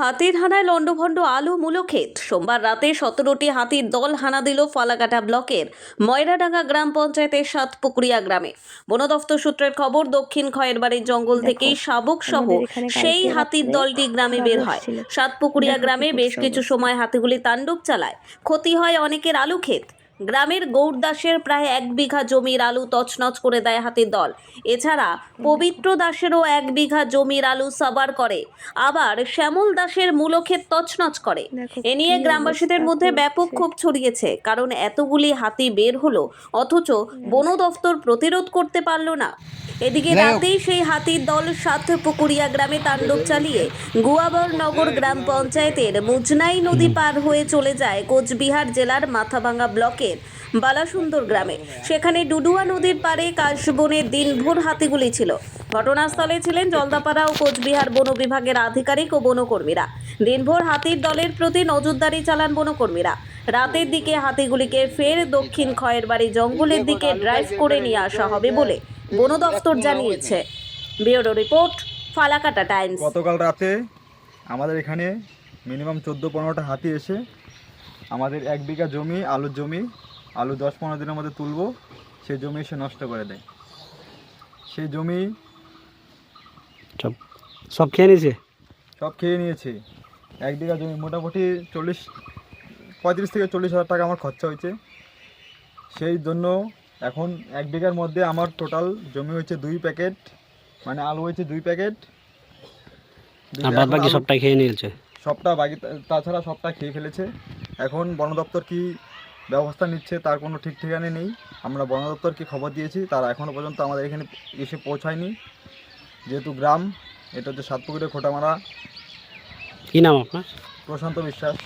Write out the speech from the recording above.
হাতির হানায় লণ্ডভণ্ড আলু মূলো ক্ষেত সোমবার রাতে সতেরোটি হাতির দল হানা দিল ফালাকাটা ব্লকের ময়রাডাঙ্গা গ্রাম পঞ্চায়েতের সাতপুকুরিয়া গ্রামে। বন দফতর সূত্রের খবর দক্ষিণ খয়েরবাড়ির জঙ্গল থেকেই শাবক সহ সেই হাতির দলটি গ্রামে বের হয়। সাতপুকুরিয়া গ্রামে বেশ কিছু সময় হাতিগুলি তাণ্ডব চালায়। ক্ষতি হয় অনেকের আলু ক্ষেত। গ্রামের গৌরদাসের প্রায় এক বিঘা জমির আলু তছনছ করে দেয় হাতির দল। এছাড়া পবিত্র দাসেরও এক বিঘা জমির আলু সাবার করে। আবার শ্যামল দাসের মূলক্ষেত তছনছ করে। এ নিয়ে গ্রামবাসীদের মধ্যে ব্যাপক। ক্ষোভ ছড়িয়েছে। কারণ এতগুলি হাতি বের হলো অথচ বন দফতর প্রতিরোধ করতে পারল না। এদিকে রাতেই সেই হাতির দল সাত পুকুরিয়া গ্রামে তাণ্ডব চালিয়ে গুয়াবর নগর গ্রাম পঞ্চায়েতের মুজনাই নদী পার হয়ে চলে যায় কোচবিহার জেলার মাথাভাঙ্গা ব্লকের বালাসুন্দর গ্রামে। সেখানে ডুডুয়া নদীর পারে কাশবনে দিনভর হাতিগুলি ছিল। ঘটনাস্থলে ছিলেন জলদাপাড়া ও কোচবিহার বন বিভাগের আধিকারিক ও বনকর্মীরা। দিনভর হাতির দলের প্রতি নজরদারি চালান বনকর্মীরা। রাতের দিকে হাতিগুলিকে ফের দক্ষিণ খয়ের বাড়ি জঙ্গলের দিকে ড্রাইভ করে নিয়ে আসা হবে বলে বন দফতর জানিয়েছে। Bureau report Falakata Times. গতকাল রাতে আমাদের এখানে মিনিমাম চোদ্দ পনেরোটা হাতি এসে আমাদের এক বিঘা জমি আলুর জমি আলু দশ পনেরো দিনের মধ্যে তুলব সেই জমি এসে নষ্ট করে দেয়। সেই জমি সব সব খেয়ে নিয়েছে? সব খেয়ে নিয়েছে। এক বিঘা জমি মোটামুটি চল্লিশ পঁয়ত্রিশ থেকে চল্লিশ হাজার টাকা আমার খরচা হয়েছে। সেই জন্য এখন এক বিঘার মধ্যে আমার টোটাল জমি হয়েছে দুই প্যাকেট মানে আলু হয়েছে দুই প্যাকেট দুই আর বাদ বাকি আলু- খেয়ে নিয়েছে? সবটা বাকি তাছাড়া সবটা খেয়ে ফেলেছে। এখন বন দপ্তর কি ব্যবস্থা নিচ্ছে তার কোনো ঠিক ঠিকানে নেই। আমরা বন দপ্তরকে খবর দিয়েছি তারা এখনও পর্যন্ত আমাদের এখানে এসে পৌঁছায়নি। যেহেতু গ্রাম এটা হচ্ছে সাতপুকুরে খোটামারা। কি নাম আপনার? প্রশান্ত বিশ্বাস।